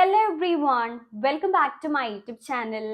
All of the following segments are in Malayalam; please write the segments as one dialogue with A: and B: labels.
A: Hello everyone welcome back to my YouTube channel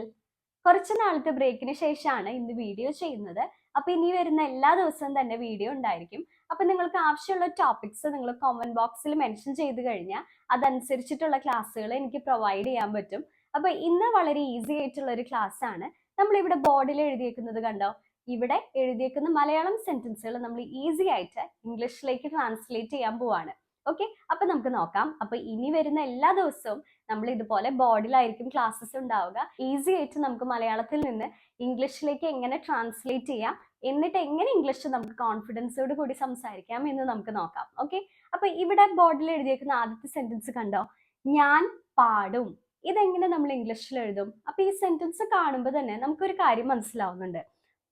A: കുറച്ച് നാളത്തെ ബ്രേക്കിന് ശേഷമാണ് ഇന്ന് വീഡിയോ ചെയ്യുന്നത്. അപ്പോൾ ഇനി വരുന്ന എല്ലാ ദിവസവും തന്നെ വീഡിയോ ഉണ്ടായിരിക്കും. അപ്പോൾ നിങ്ങൾക്ക് ആവശ്യമുള്ള ടോപ്പിക്സ് നിങ്ങൾ കോമന്റ് ബോക്സിൽ മെൻഷൻ ചെയ്ത് കഴിഞ്ഞാൽ അതനുസരിച്ചിട്ടുള്ള ക്ലാസ്സുകൾ എനിക്ക് പ്രൊവൈഡ് ചെയ്യാൻ പറ്റും. അപ്പോൾ ഇന്ന് വളരെ ഈസി ആയിട്ടുള്ള ഒരു ക്ലാസ് ആണ്. നമ്മൾ ഇവിടെ ബോർഡിൽ എഴുതിയേക്കുന്നത് കണ്ടോ? ഇവിടെ എഴുതിയേക്കുന്ന മലയാളം സെന്റൻസുകൾ നമ്മൾ ഈസി ആയിട്ട് ഇംഗ്ലീഷിലേക്ക് ട്രാൻസ്ലേറ്റ് ചെയ്യാൻ പോവാണ്. ഓക്കെ അപ്പൊ നമുക്ക് നോക്കാം. അപ്പൊ ഇനി വരുന്ന എല്ലാ ദിവസവും നമ്മൾ ഇതുപോലെ ബോർഡിലായിരിക്കും ക്ലാസ്സസ് ഉണ്ടാവുക. ഈസി ആയിട്ട് നമുക്ക് മലയാളത്തിൽ നിന്ന് ഇംഗ്ലീഷിലേക്ക് എങ്ങനെ ട്രാൻസ്ലേറ്റ് ചെയ്യാം എന്നിട്ട് എങ്ങനെ ഇംഗ്ലീഷ് നമുക്ക് കോൺഫിഡൻസോട് കൂടി സംസാരിക്കാം എന്ന് നമുക്ക് നോക്കാം. ഓക്കെ അപ്പൊ ഇവിടെ ബോർഡിൽ എഴുതിയേക്കുന്ന ആദ്യത്തെ സെന്റൻസ് കണ്ടോ? ഞാൻ പാടും. ഇതെങ്ങനെ നമ്മൾ ഇംഗ്ലീഷിൽ എഴുതും? അപ്പൊ ഈ സെന്റൻസ് കാണുമ്പോൾ തന്നെ നമുക്കൊരു കാര്യം മനസ്സിലാവുന്നുണ്ട്.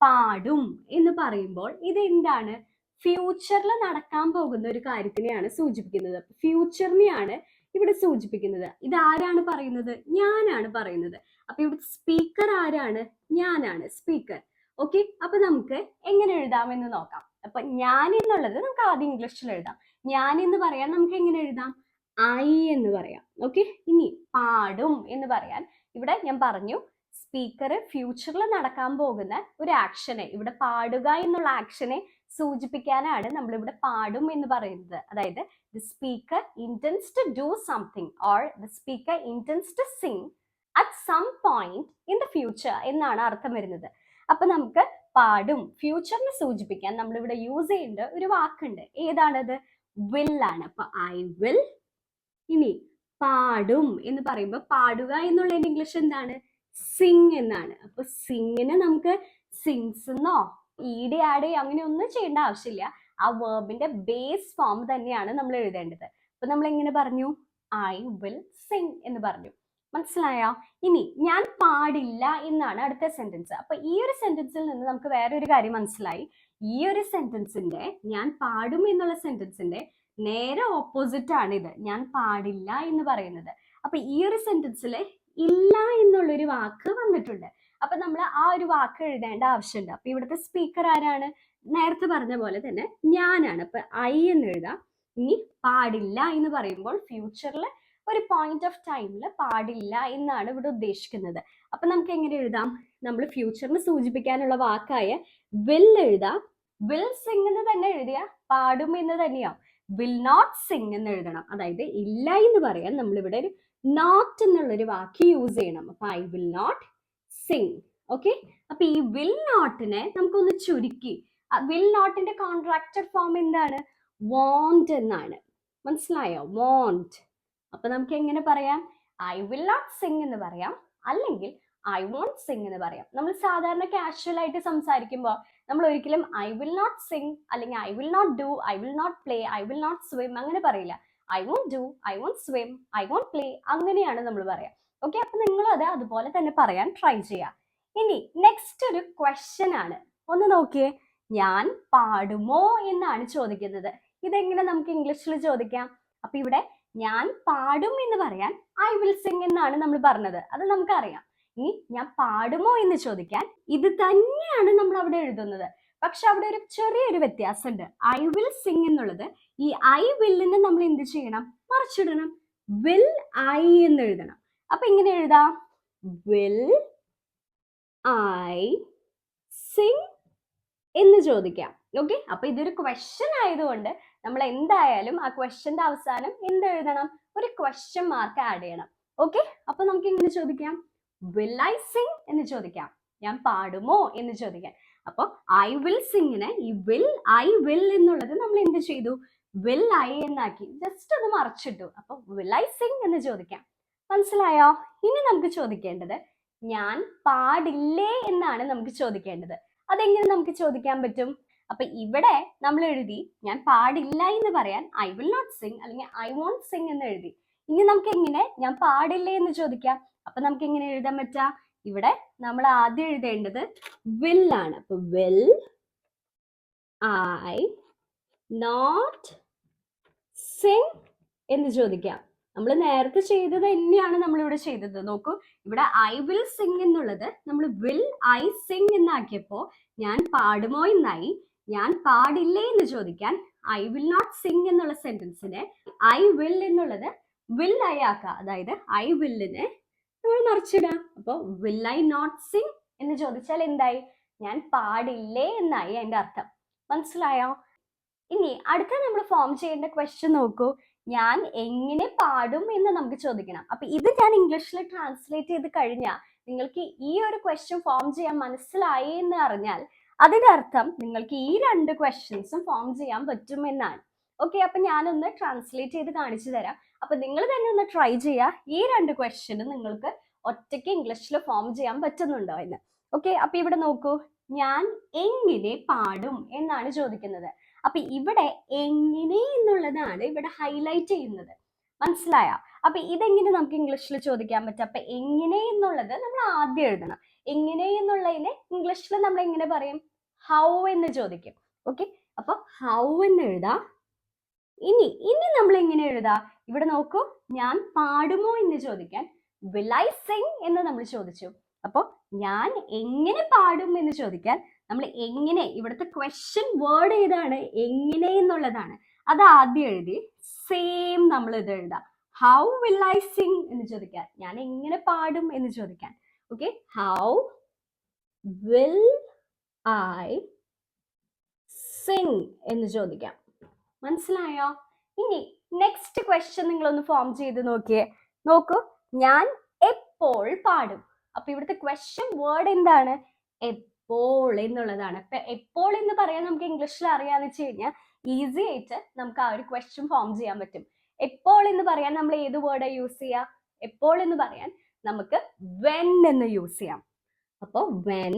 A: പാടും എന്ന് പറയുമ്പോൾ ഇത് എന്താണ്? ഫ്യൂച്ചറിൽ നടക്കാൻ പോകുന്ന ഒരു കാര്യത്തിനെയാണ് സൂചിപ്പിക്കുന്നത്. ഫ്യൂച്ചറിനെയാണ് ഇവിടെ സൂചിപ്പിക്കുന്നത്. ഇത് ആരാണ് പറയുന്നത്? ഞാനാണ് പറയുന്നത്. അപ്പൊ ഇവിടെ സ്പീക്കർ ആരാണ്? ഞാനാണ് സ്പീക്കർ ഓക്കെ അപ്പൊ നമുക്ക് എങ്ങനെ എഴുതാമെന്ന് നോക്കാം. അപ്പൊ ഞാൻ എന്നുള്ളത് നമുക്ക് ആദ്യം ഇംഗ്ലീഷിൽ എഴുതാം. ഞാൻ എന്ന് പറയാൻ നമുക്ക് എങ്ങനെ എഴുതാം? ഐ എന്ന് പറയാം. ഓക്കെ ഇനി പാടും എന്ന് പറയാൻ ഇവിടെ ഞാൻ പറഞ്ഞു സ്പീക്കർ ഫ്യൂച്ചറിൽ നടക്കാൻ പോകുന്ന ഒരു ആക്ഷനെ ഇവിടെ പാടുക എന്നുള്ള ആക്ഷനെ സൂചിപ്പിക്കാനാണ് നമ്മൾ ഇവിടെ പാടും എന്ന് പറയുന്നത്. അതായത് the speaker intends to do something or the speaker intends to sing at some point in the future എന്നാണ് അർത്ഥം വരുന്നത്. അപ്പൊ നമുക്ക് പാടും ഫ്യൂച്ചറിനെ സൂചിപ്പിക്കാൻ നമ്മൾ ഇവിടെ യൂസ് ചെയ്യേണ്ട ഒരു വാക്കുണ്ട്. ഏതാണത്? വിൽ ആണ്. അപ്പൊ ഐ വിൽ ഇനി പാടും എന്ന് പറയുമ്പോൾ പാടുക എന്നുള്ളതിന്റെ ഇംഗ്ലീഷ് എന്താണ്? സിങ് എന്നാണ്. അപ്പൊ സിങ്ങിന് നമുക്ക് സിങ്സ് എന്നോ ഈടി ആഡ് ചെയ്യുക അങ്ങനെ ഒന്നും ചെയ്യേണ്ട ആവശ്യമില്ല. ആ വേർബിന്റെ ബേസ് ഫോം തന്നെയാണ് നമ്മൾ എഴുതേണ്ടത്. അപ്പൊ നമ്മൾ എങ്ങനെ പറഞ്ഞു? ഐ വിൽ സിംഗ് എന്ന് പറഞ്ഞു. മനസ്സിലായോ? ഇനി ഞാൻ പാടില്ല എന്നാണ് അടുത്ത സെന്റൻസ് അപ്പൊ ഈ ഒരു സെന്റൻസിൽ നിന്ന് നമുക്ക് വേറെ ഒരു കാര്യം മനസ്സിലായി. ഈ ഒരു സെന്റൻസിന്റെ ഞാൻ പാടും എന്നുള്ള സെന്റൻസിന്റെ നേരെ ഓപ്പോസിറ്റ് ആണ് ഇത്. ഞാൻ പാടില്ല എന്ന് പറയുന്നത്. അപ്പൊ ഈ ഒരു സെന്റൻസിൽ ഇല്ല എന്നുള്ളൊരു വാക്ക് വന്നിട്ടുണ്ട്. അപ്പൊ നമ്മൾ ആ ഒരു വാക്ക് എഴുതേണ്ട ആവശ്യമുണ്ട്. അപ്പൊ ഇവിടുത്തെ സ്പീക്കർ ആരാണ്? നേരത്തെ പറഞ്ഞ പോലെ തന്നെ ഞാനാണ്. അപ്പൊ ഐ എന്ന് എഴുതാം. ഇനി പാടില്ല എന്ന് പറയുമ്പോൾ ഫ്യൂച്ചറിൽ ഒരു പോയിന്റ് ഓഫ് ടൈമിൽ പാടില്ല എന്നാണ് ഇവിടെ ഉദ്ദേശിക്കുന്നത്. അപ്പൊ നമുക്ക് എങ്ങനെ എഴുതാം? നമ്മൾ ഫ്യൂച്ചറിന് സൂചിപ്പിക്കാനുള്ള വാക്കായ വിൽ എഴുതാം. വിൽ സിംഗ് എന്ന് തന്നെ എഴുതിയ? പാടും എന്ന് തന്നെയാവും. വിൽ നോട്ട് സിംഗ് എന്ന് എഴുതണം. അതായത് ഇല്ല എന്ന് പറയാൻ നമ്മളിവിടെ ഒരു നോട്ട് എന്നുള്ളൊരു വാക്ക് യൂസ് ചെയ്യണം. അപ്പൊ I will not sing okay അപ്പൊ ഈ വിൽ നോട്ടിനെ നമുക്കൊന്ന് ചുരുക്കി. വിൽ നോട്ടിന്റെ കോൺട്രാക്റ്റഡ് ഫോം എന്താണ്? വോണ്ട് എന്നാണ്. മനസ്സിലായോ? വോണ്ട് അപ്പൊ നമുക്ക് എങ്ങനെ പറയാം? ഐ വിൽ നോട്ട് സിംഗ് എന്ന് പറയാം. അല്ലെങ്കിൽ ഐ വോണ്ട് സിംഗ് എന്ന് പറയാം. നമ്മൾ സാധാരണ കാഷ്വൽ ആയിട്ട് സംസാരിക്കുമ്പോൾ നമ്മൾ ഒരിക്കലും ഐ വിൽ നോട്ട് സിംഗ് അല്ലെങ്കിൽ I will not do I will not play I will not swim അങ്ങനെ പറയില്ല. I won't do I won't swim I won't play അങ്ങനെയാണ് നമ്മൾ പറയാം. ഓക്കെ അപ്പൊ നിങ്ങൾ അത് അതുപോലെ തന്നെ പറയാൻ ട്രൈ ചെയ്യാം. ഇനി നെക്സ്റ്റ് ഒരു ക്വസ്റ്റ്യൻ ആണ്. ഒന്ന് നോക്കിയേ. ഞാൻ പാടുമോ എന്നാണ് ചോദിക്കുന്നത്. ഇതെങ്ങനെ നമുക്ക് ഇംഗ്ലീഷിൽ ചോദിക്കാം? അപ്പൊ ഇവിടെ ഞാൻ പാടും എന്ന് പറയാൻ ഐ വിൽ സിംഗ് എന്നാണ് നമ്മൾ പറഞ്ഞത്. അത് നമുക്കറിയാം. ഇനി ഞാൻ പാടുമോ എന്ന് ചോദിക്കാൻ ഇത് തന്നെയാണ് നമ്മൾ അവിടെ എഴുതുന്നത്. പക്ഷെ അവിടെ ഒരു ചെറിയൊരു വ്യത്യാസമുണ്ട്. ഐ വിൽ സിംഗ് എന്നുള്ളത് ഈ ഐ വില്ലിനെ നമ്മൾ എന്ത് ചെയ്യണം? മറിച്ചിടണം. വിൽ ഐ എന്ന് എഴുതണം. അപ്പൊ ഇങ്ങനെ എഴുതാം. വിൽ ഐ സിംഗ് എന്ന് ചോദിക്കാം. ഓക്കെ അപ്പൊ ഇതൊരു ക്വസ്റ്റ്യൻ ആയതുകൊണ്ട് നമ്മൾ എന്തായാലും ആ ക്വസ്റ്റ്യന്റെ അവസാനം എന്ത് എഴുതണം? ഒരു ക്വസ്റ്റ്യൻ മാർക്ക് ആഡ് ചെയ്യണം. ഓക്കെ അപ്പൊ നമുക്ക് ഇങ്ങനെ ചോദിക്കാം. വിൽ ഐ സിംഗ് എന്ന് ചോദിക്കാം. ഞാൻ പാടുമോ എന്ന് ചോദിക്കാം. അപ്പോൾ ഐ വിൽ സിംഗിനെ ഈ വിൽ ഐ വിൽ എന്നുള്ളത് നമ്മൾ എന്ത് ചെയ്തു? വിൽ ഐ എന്നാക്കി. ജസ്റ്റ് ഒന്ന് മറച്ചിട്ടു. അപ്പൊ വിൽ ഐ സിംഗ് എന്ന് ചോദിക്കാം. മനസ്സിലായോ? ഇനി നമുക്ക് ചോദിക്കേണ്ടത് ഞാൻ പാടില്ലേ എന്നാണ് നമുക്ക് ചോദിക്കേണ്ടത്. അതെങ്ങനെ നമുക്ക് ചോദിക്കാൻ പറ്റും? അപ്പൊ ഇവിടെ നമ്മൾ എഴുതി ഞാൻ പാടില്ല എന്ന് പറയാൻ ഐ വിൽ നോട്ട് സിംഗ് അല്ലെങ്കിൽ ഐ വോണ്ട് സിംഗ് എന്ന് എഴുതി. ഇനി നമുക്ക് എങ്ങനെ ഞാൻ പാടില്ലേ എന്ന് ചോദിക്കാം? അപ്പൊ നമുക്ക് എങ്ങനെ എഴുതാൻ പറ്റാ? ഇവിടെ നമ്മൾ ആദ്യം എഴുതേണ്ടത് വിൽ ആണ്. അപ്പൊ വിൽ ഐ നോട്ട് സിംഗ് എന്ന് ചോദിക്കാം. നമ്മൾ നേരത്തെ ചെയ്തത് തന്നെയാണ് നമ്മൾ ഇവിടെ ചെയ്തത്. നോക്കൂ ഇവിടെ ഐ വിൽ സിംഗ് എന്നുള്ളത് നമ്മൾ വിൽ ഐ സിംഗ് എന്നാക്കിയപ്പോ ഞാൻ പാടുമോ എന്നായി ഞാൻ പാടില്ലേ എന്ന് ചോദിക്കാൻ ഐ വിൽ നോട്ട് സിംഗ് എന്നുള്ള സെന്റൻസിനെ ഐ വിൽ എന്നുള്ളത് വിൽ ഐ ആക്കുക. അതായത് ഐ വില്ലിനെ നമ്മൾ മറിച്ചിടാം. അപ്പോൾ വിൽ ഐ നോട്ട് സിങ് എന്ന് ചോദിച്ചാൽ എന്തായി? ഞാൻ പാടില്ലേ എന്നായി അതിന്റെ അർത്ഥം. മനസ്സിലായോ? ഇനി അടുത്ത നമ്മൾ ഫോം ചെയ്യേണ്ട ക്വസ്റ്റ്യൻ നോക്കൂ. ഞാൻ എങ്ങനെ പാടും എന്ന് നമുക്ക് ചോദിക്കണം. അപ്പൊ ഇത് ഞാൻ ഇംഗ്ലീഷിൽ ട്രാൻസ്ലേറ്റ് ചെയ്ത് കഴിഞ്ഞാൽ നിങ്ങൾക്ക് ഈ ഒരു ക്വസ്റ്റ്യൻ ഫോം ചെയ്യാൻ മനസ്സിലായി എന്ന് അറിഞ്ഞാൽ അതിന്റെ അർത്ഥം നിങ്ങൾക്ക് ഈ രണ്ട് ക്വസ്റ്റ്യൻസും ഫോം ചെയ്യാൻ പറ്റുമെന്നാണ്. ഓക്കെ അപ്പൊ ഞാനൊന്ന് ട്രാൻസ്ലേറ്റ് ചെയ്ത് കാണിച്ചു തരാം. അപ്പൊ നിങ്ങൾ തന്നെ ഒന്ന് ട്രൈ ചെയ്യുക ഈ രണ്ട് ക്വസ്റ്റ്യനും നിങ്ങൾക്ക് ഒറ്റയ്ക്ക് ഇംഗ്ലീഷിൽ ഫോം ചെയ്യാൻ പറ്റുന്നുണ്ടോ എന്ന്. ഓക്കെ അപ്പൊ ഇവിടെ നോക്കൂ. ഞാൻ എങ്ങനെ പാടും എന്നാണ് ചോദിക്കുന്നത്. അപ്പൊ ഇവിടെ എങ്ങനെ എന്നുള്ളതാണ് ഇവിടെ ഹൈലൈറ്റ് ചെയ്യുന്നത്. മനസ്സിലായ? അപ്പൊ ഇതെങ്ങനെ നമുക്ക് ഇംഗ്ലീഷിൽ ചോദിക്കാൻ പറ്റും? അപ്പൊ എങ്ങനെ എന്നുള്ളത് നമ്മൾ ആദ്യം എഴുതണം. എങ്ങനെ എന്നുള്ളതിനെ ഇംഗ്ലീഷിൽ നമ്മൾ എങ്ങനെ പറയും? ഹൗ എന്ന് ചോദിക്കും. ഓക്കെ അപ്പൊ ഹൗ എന്ന് എഴുതാം. ഇനി ഇനി നമ്മൾ എങ്ങനെ എഴുതാ? ഇവിടെ നോക്കൂ. ഞാൻ പാടുമോ എന്ന് ചോദിക്കാൻ വിൽ സിംഗ് എന്ന് നമ്മൾ ചോദിച്ചു. അപ്പോൾ ഞാൻ എങ്ങനെ പാടും എന്ന് ചോദിക്കാൻ നമ്മൾ എങ്ങനെ ഇവിടുത്തെ ക്വസ്റ്റ്യൻ വേർഡ് ഏതാണ് എങ്ങനെ എന്നുള്ളതാണ്. അത് ആദ്യം എഴുതി സെയിം നമ്മൾ ഇത് എഴുതാം. ഹൗ വിൽ ഐ സിങ് എന്ന് ചോദിക്കാൻ ഞാൻ എങ്ങനെ പാടും എന്ന് ചോദിക്കാൻ okay how will I sing എന്ന് ചോദിക്കാം. മനസ്സിലായോ? ഇനി നെക്സ്റ്റ് ക്വസ്റ്റ്യൻ നിങ്ങളൊന്ന് ഫോം ചെയ്ത് നോക്കിയേ. നോക്കൂ. ഞാൻ എപ്പോൾ പാടും? അപ്പൊ ഇവിടുത്തെ ക്വസ്റ്റ്യൻ വേർഡ് എന്താണ്? എപ്പോൾ എന്നുള്ളതാണ്. അപ്പൊ എപ്പോൾ എന്ന് പറയാൻ നമുക്ക് ഇംഗ്ലീഷിൽ അറിയാന്ന് വെച്ച് കഴിഞ്ഞാൽ ഈസി ആയിട്ട് നമുക്ക് ആ ഒരു ക്വസ്റ്റ്യൻ ഫോം ചെയ്യാൻ പറ്റും. എപ്പോൾ എന്ന് പറയാൻ നമ്മൾ ഏത് വേർഡാ യൂസ് ചെയ്യാം? എപ്പോൾ എന്ന് പറയാൻ നമുക്ക് വെൻ എന്ന് യൂസ് ചെയ്യാം. അപ്പോൾ വെൻ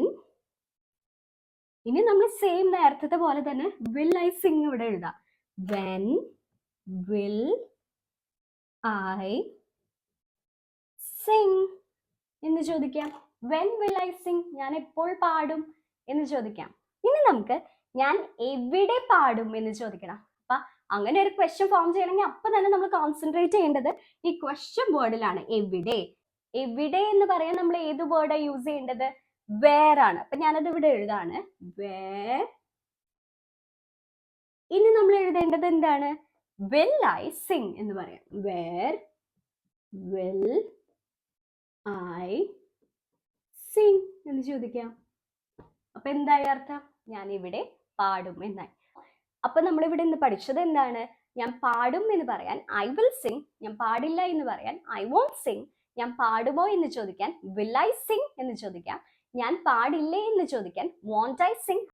A: ഇനി നമ്മൾ സെയിം നേരത്തെ പോലെ തന്നെ വിൽ ഐ സിങ് ഇവിടെ എഴുതാം. വെൻ വിൽ ഐ സിങ് എന്ന് ചോദിക്കാം. വെൻ വിൽ ഐ സിങ് ഞാൻ എപ്പോൾ പാടും എന്ന് ചോദിക്കാം. ഇനി നമുക്ക് ഞാൻ എവിടെ പാടും എന്ന് ചോദിക്കണം. അപ്പൊ അങ്ങനെ ഒരു ക്വസ്റ്റ്യൻ ഫോം ചെയ്യണമെങ്കിൽ അപ്പൊ തന്നെ നമ്മൾ കോൺസെൻട്രേറ്റ് ചെയ്യേണ്ടത് ഈ ക്വസ്റ്റ്യൻ വേർഡിലാണ് എവിടെ? എവിടെ എന്ന് പറയാൻ നമ്മൾ ഏത് വേർഡാണ് യൂസ് ചെയ്യേണ്ടത്? വേർ ആണ്. അപ്പൊ ഞാനത് ഇവിടെ എഴുതാണ്. വേർ ഇനി നമ്മൾ എഴുതേണ്ടത് എന്താണ്? വിൽ ഐ സിങ് എന്ന് പറയാം. വേർ വിൽ ഐ സിങ് എന്ന് ചോദിക്കാം. അപ്പൊ എന്തായി അർത്ഥം? ഞാൻ ഇവിടെ പാടും എന്നായി. അപ്പൊ നമ്മൾ ഇവിടെ ഇന്ന് പഠിച്ചത് എന്താണ്? ഞാൻ പാടും എന്ന് പറയാൻ ഐ വിൽ സിങ് ഞാൻ പാടില്ല എന്ന് പറയാൻ ഐ വോണ്ട് സിങ് ഞാൻ പാടുമോ എന്ന് ചോദിക്കാൻ വിൽ ഐ സിങ് എന്ന് ചോദിക്കാം. ഞാൻ പാടില്ലേ എന്ന് ചോദിക്കാൻ വോണ്ട് ഐ സിങ്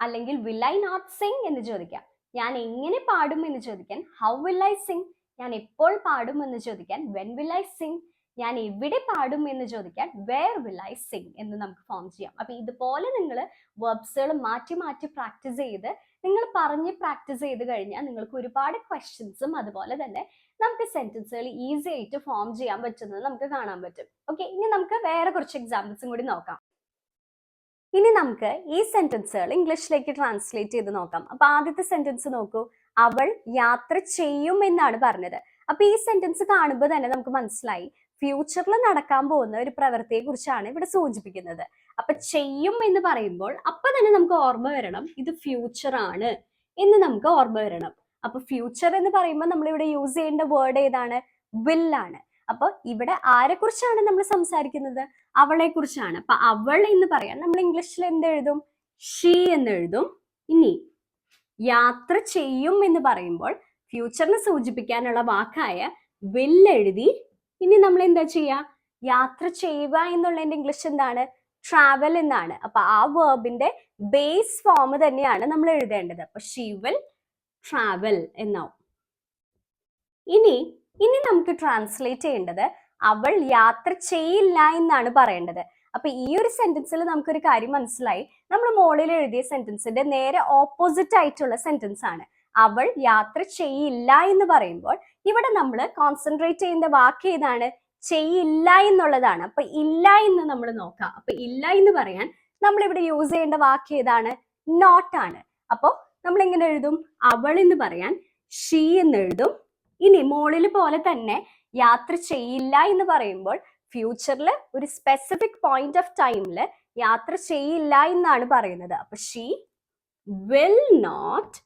A: അല്ലെങ്കിൽ വിൽ ഐ നോട്ട് സിങ് എന്ന് ചോദിക്കാം. ഞാൻ എങ്ങനെ പാടും എന്ന് ചോദിക്കാൻ ഹൗ വിൽ ഐ സിങ് ഞാൻ എപ്പോൾ പാടും എന്ന് ചോദിക്കാൻ വെൻ വിൽ ഐ സിങ് ഞാൻ എവിടെ പാടും എന്ന് ചോദിക്കാൻ വേർ വിൽ ഐ സിങ് എന്ന് നമുക്ക് ഫോം ചെയ്യാം. അപ്പൊ ഇതുപോലെ നിങ്ങൾ വേർബ്സുകൾ മാറ്റി മാറ്റി പ്രാക്ടീസ് ചെയ്ത് നിങ്ങൾ പറഞ്ഞ് പ്രാക്ടീസ് ചെയ്ത് കഴിഞ്ഞാൽ നിങ്ങൾക്ക് ഒരുപാട് ക്വസ്റ്റ്യൻസും അതുപോലെ തന്നെ നമുക്ക് സെന്റൻസുകൾ ഈസി ആയിട്ട് ഫോം ചെയ്യാൻ പറ്റുന്നത് നമുക്ക് കാണാൻ പറ്റും. ഓക്കെ ഇനി നമുക്ക് വേറെ കുറച്ച് എക്സാമ്പിൾസും കൂടി നോക്കാം. ഇനി നമുക്ക് ഈ സെന്റൻസുകൾ ഇംഗ്ലീഷിലേക്ക് ട്രാൻസ്ലേറ്റ് ചെയ്ത് നോക്കാം. അപ്പൊ ആദ്യത്തെ സെന്റൻസ് നോക്കൂ. അവൾ യാത്ര ചെയ്യും എന്നാണ് പറഞ്ഞത്. അപ്പൊ ഈ സെന്റൻസ് കാണുമ്പോൾ തന്നെ നമുക്ക് മനസ്സിലായി. ഫ്യൂച്ചറിൽ നടക്കാൻ പോകുന്ന ഒരു പ്രവൃത്തിയെ കുറിച്ചാണ് ഇവിടെ സൂചിപ്പിക്കുന്നത്. അപ്പൊ ചെയ്യും എന്ന് പറയുമ്പോൾ അപ്പൊ തന്നെ നമുക്ക് ഓർമ്മ വരണം ഇത് ഫ്യൂച്ചർ ആണ് എന്ന് നമുക്ക് ഓർമ്മ വരണം. അപ്പൊ ഫ്യൂച്ചർ എന്ന് പറയുമ്പോൾ നമ്മൾ ഇവിടെ യൂസ് ചെയ്യേണ്ട വേർഡ് ഏതാണ്? വിൽ ആണ്. അപ്പൊ ഇവിടെ ആരെ കുറിച്ചാണ് നമ്മൾ സംസാരിക്കുന്നത്? അവളെ കുറിച്ചാണ് അപ്പൊ അവൾ എന്ന് പറയാൻ നമ്മൾ ഇംഗ്ലീഷിൽ എന്ത് എഴുതും? ഷീ എന്ന് എഴുതും. ഇനി യാത്ര ചെയ്യും എന്ന് പറയുമ്പോൾ ഫ്യൂച്ചറിനെ സൂചിപ്പിക്കാനുള്ള വാക്കായ വിൽ എഴുതി ഇനി നമ്മൾ എന്താ ചെയ്യുക യാത്ര ചെയ്യുക എന്നുള്ളതിന്റെ ഇംഗ്ലീഷ് എന്താണ്? ട്രാവൽ എന്നാണ്. അപ്പൊ ആ വേർബിന്റെ ബേസ് ഫോം തന്നെയാണ് നമ്മൾ എഴുതേണ്ടത്. അപ്പൊ ഷീ വിൽ ട്രാവൽ എന്നാവും. ഇനി ഇനി നമുക്ക് ട്രാൻസ്ലേറ്റ് ചെയ്യേണ്ടത് അവൾ യാത്ര ചെയ്യില്ല എന്നാണ് പറയേണ്ടത്. അപ്പൊ ഈ ഒരു സെന്റൻസിൽ നമുക്കൊരു കാര്യം മനസ്സിലായി. നമ്മൾ മോളിൽ എഴുതിയ സെന്റൻസിന്റെ നേരെ ഓപ്പോസിറ്റ് ആയിട്ടുള്ള സെന്റൻസ് ആണ്. അവൾ യാത്ര ചെയ്യില്ല എന്ന് പറയുമ്പോൾ ഇവിടെ നമ്മൾ കോൺസെൻട്രേറ്റ് ചെയ്യുന്ന വാക്ക് ഏതാണ്? ചെയ്യില്ല എന്നുള്ളതാണ്. അപ്പൊ ഇല്ല എന്ന് നമ്മൾ നോക്കാം. അപ്പൊ ഇല്ല എന്ന് പറയാൻ നമ്മൾ ഇവിടെ യൂസ് ചെയ്യേണ്ട വാക്ക് ഏതാണ്? നോട്ട് ആണ്. അപ്പോൾ നമ്മൾ എങ്ങനെ എഴുതും? അവൾ എന്ന് പറയാൻ ഷീ എന്ന് എഴുതും. ഇനി മോളിൽ പോലെ തന്നെ യാത്ര ചെയ്യില്ല എന്ന് പറയുമ്പോൾ ഫ്യൂച്ചറിൽ ഒരു സ്പെസിഫിക് പോയിന്റ് ഓഫ് ടൈമിൽ യാത്ര ചെയ്യില്ല എന്നാണ് പറയുന്നത്. അപ്പൊ ഷീ വിൽ നോട്ട്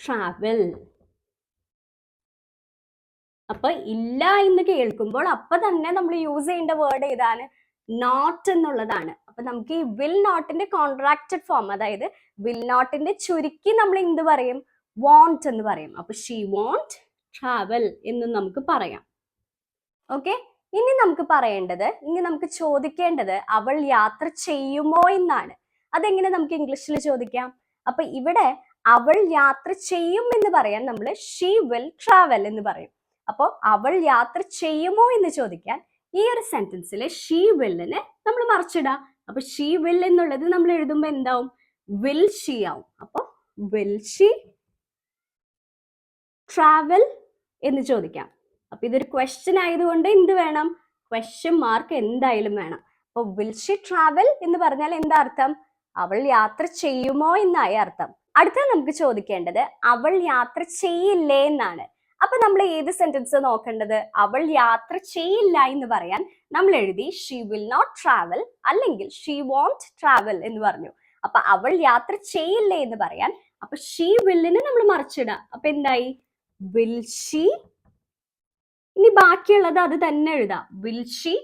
A: ട്രാവൽ അപ്പൊ ഇല്ല എന്ന് കേൾക്കുമ്പോൾ അപ്പൊ തന്നെ നമ്മൾ യൂസ് ചെയ്യേണ്ട വേർഡ് ഏതാണ്? നോട്ട് എന്നുള്ളതാണ്. അപ്പൊ നമുക്ക് ഈ വിൽ നോട്ടിന്റെ കോൺട്രാക്റ്റഡ് ഫോം അതായത് വിൽ നോട്ടിന്റെ ചുരുക്കി നമ്മൾ എന്ത് പറയും? വോണ്ട് എന്ന് പറയും. അപ്പൊ ഷീ വോണ്ട് ട്രാവൽ എന്ന് നമുക്ക് പറയാം. ഓക്കെ ഇനി നമുക്ക് പറയേണ്ടത് ഇനി നമുക്ക് ചോദിക്കേണ്ടത് അവൾ യാത്ര ചെയ്യുമോ എന്നാണ്. അതെങ്ങനെ നമുക്ക് ഇംഗ്ലീഷിൽ ചോദിക്കാം? അപ്പൊ ഇവിടെ അവൾ യാത്ര ചെയ്യും എന്ന് പറയാൻ നമ്മൾ ഷീ വിൽ ട്രാവൽ എന്ന് പറയും. അപ്പോൾ അവൾ യാത്ര ചെയ്യുമോ എന്ന് ചോദിക്കാൻ ഈ ഒരു സെന്റൻസിലെ ഷീ വില്ലിനെ നമ്മൾ മറിച്ചിടാം. അപ്പൊ ഷീ വിൽ എന്നുള്ളത് നമ്മൾ എഴുതുമ്പോൾ എന്താവും? വിൽ ഷീ ആവും. അപ്പോൾ വിൽ ഷീ ട്രാവൽ എന്ന് ചോദിക്കാം. അപ്പൊ ഇതൊരു ക്വസ്റ്റ്യൻ ആയതുകൊണ്ട് എന്ത് വേണം? ക്വസ്റ്റ്യൻ മാർക്ക് എന്തായാലും വേണം. അപ്പൊ വിൽ ഷി ട്രാവൽ എന്ന് പറഞ്ഞാൽ എന്താ അർത്ഥം? അവൾ യാത്ര ചെയ്യുമോ എന്നായ അർത്ഥം. അടുത്ത നമുക്ക് ചോദിക്കേണ്ടത് അവൾ യാത്ര ചെയ്യില്ലേ എന്നാണ്. അപ്പൊ നമ്മൾ ഏത് സെന്റൻസ് നോക്കേണ്ടത്? അവൾ യാത്ര ചെയ്യില്ല എന്ന് പറയാൻ നമ്മൾ എഴുതി ഷീ വിൽ നോട്ട് ട്രാവൽ അല്ലെങ്കിൽ ഷീ വോണ്ട് ട്രാവൽ എന്ന് പറഞ്ഞു. അപ്പൊ അവൾ യാത്ര ചെയ്യില്ലേ എന്ന് പറയാൻ അപ്പൊ ഷീ വില്ലിന് നമ്മൾ മറിച്ചിടാം. അപ്പൊ എന്തായി? വിൽ ഷീ ഇനി ബാക്കിയുള്ളത് അത് തന്നെ എഴുതാം. വിൽ ഷീ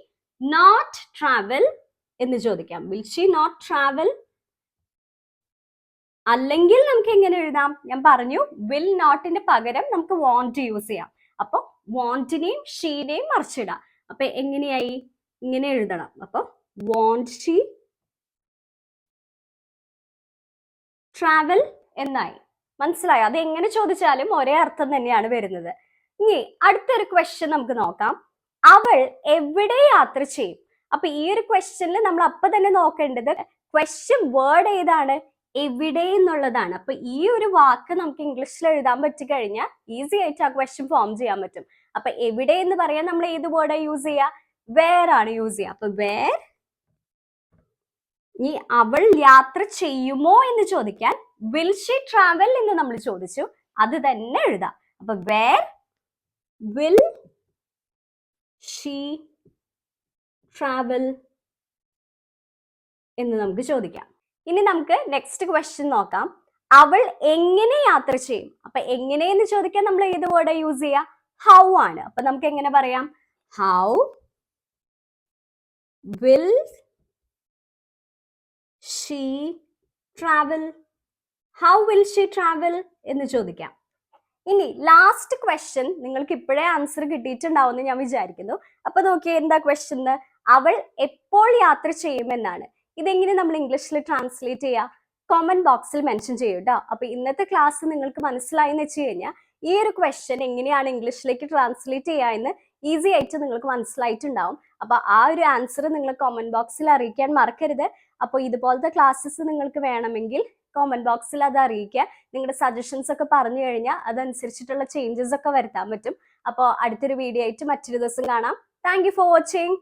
A: നോട്ട് ട്രാവൽ എന്ന് ചോദിക്കാം. വിൽ ഷീ നോട്ട് ട്രാവൽ അല്ലെങ്കിൽ നമുക്ക് എങ്ങനെ എഴുതാം? ഞാൻ പറഞ്ഞു വിൽ നോട്ടിന്റെ പകരം നമുക്ക് വോണ്ട് യൂസ് ചെയ്യാം. അപ്പൊ വോണ്ടിനെയും ഷീനെയും മറിച്ചിടാം. അപ്പൊ എങ്ങനെയായി? ഇങ്ങനെ എഴുതണം. അപ്പൊ വോണ്ട് ഷീ ട്രാവൽ എന്നായി. മനസ്സിലായോ? അത് എങ്ങനെ ചോദിച്ചാലും ഒരേ അർത്ഥം തന്നെയാണ് വരുന്നത്. ഇനി അടുത്തൊരു ക്വസ്റ്റ്യൻ നമുക്ക് നോക്കാം. അവൾ എവിടെ യാത്ര ചെയ്യും? അപ്പൊ ഈ ഒരു ക്വസ്റ്റ്യനിൽ നമ്മൾ അപ്പൊ തന്നെ നോക്കേണ്ടത് ക്വസ്റ്റ്യൻ വേർഡ് ഏതാണ്? എവിടെ എന്നുള്ളതാണ് അപ്പൊ ഈ ഒരു വാക്ക് നമുക്ക് ഇംഗ്ലീഷിൽ എഴുതാൻ പറ്റിക്കഴിഞ്ഞാൽ ഈസി ആയിട്ട് ആ ക്വസ്റ്റ്യൻ ഫോം ചെയ്യാൻ പറ്റും. അപ്പൊ എവിടെ എന്ന് പറയാൻ നമ്മൾ ഏത് വേർഡാ യൂസ് ചെയ്യുക വേർ ആണ് യൂസ് ചെയ്യുക അപ്പൊ വേർ ഈ അവൾ യാത്ര ചെയ്യുമോ എന്ന് ചോദിക്കാൻ വിൽ ഷി ട്രാവൽ എന്ന് നമ്മൾ ചോദിച്ചു. അത് തന്നെ എഴുതാം. അപ്പൊ വേർ വിൽ ഷീ ട്രാവൽ എന്ന് നമുക്ക് ചോദിക്കാം. ഇനി നമുക്ക് നെക്സ്റ്റ് ക്വസ്റ്റ്യൻ നോക്കാം. അവൾ എങ്ങനെ യാത്ര ചെയ്യും? അപ്പൊ എങ്ങനെയെന്ന് ചോദിക്കാൻ നമ്മൾ ഏത് വേർഡ് യൂസ് ചെയ്യുക ഹൗ ആണ്. അപ്പൊ നമുക്ക് എങ്ങനെ പറയാം? How will she travel how will she travel എന്ന് ചോദിക്കാം. ഇനി ലാസ്റ്റ് ക്വസ്റ്റ്യൻ നിങ്ങൾക്ക് ഇപ്പോഴേ ആൻസർ കിട്ടിയിട്ടുണ്ടാവുമെന്ന് ഞാൻ വിചാരിക്കുന്നു. അപ്പൊ നോക്കിയേ എന്താ ക്വസ്റ്റ്യൻ അവൾ എപ്പോൾ യാത്ര ചെയ്യുമെന്നാണ്. ഇതെങ്ങനെ നമ്മൾ ഇംഗ്ലീഷിൽ ട്രാൻസ്ലേറ്റ് ചെയ്യുക കോമന്റ് ബോക്സിൽ മെൻഷൻ ചെയ്യൂ കേട്ടോ അപ്പൊ ഇന്നത്തെ ക്ലാസ് നിങ്ങൾക്ക് മനസ്സിലായി എന്ന് വെച്ച് കഴിഞ്ഞാൽ ഈ ഒരു ക്വസ്റ്റ്യൻ എങ്ങനെയാണ് ഇംഗ്ലീഷിലേക്ക് ട്രാൻസ്ലേറ്റ് ചെയ്യുക എന്ന് ഈസി ആയിട്ട് നിങ്ങൾക്ക് മനസ്സിലായിട്ടുണ്ടാവും. അപ്പൊ ആ ഒരു ആൻസർ നിങ്ങൾ കോമന്റ് ബോക്സിൽ അറിയിക്കാൻ മറക്കരുത്. അപ്പോൾ ഇതുപോലത്തെ ക്ലാസ്സസ് നിങ്ങൾക്ക് വേണമെങ്കിൽ കോമന്റ് ബോക്സിൽ അത് അറിയിക്കുക. നിങ്ങളുടെ സജഷൻസ് ഒക്കെ പറഞ്ഞു കഴിഞ്ഞാൽ അതനുസരിച്ചിട്ടുള്ള ചേഞ്ചസ് ഒക്കെ വരുത്താൻ പറ്റും. അപ്പോൾ അടുത്തൊരു വീഡിയോ ആയിട്ട് മറ്റൊരു ദിവസം കാണാം. Thank for watching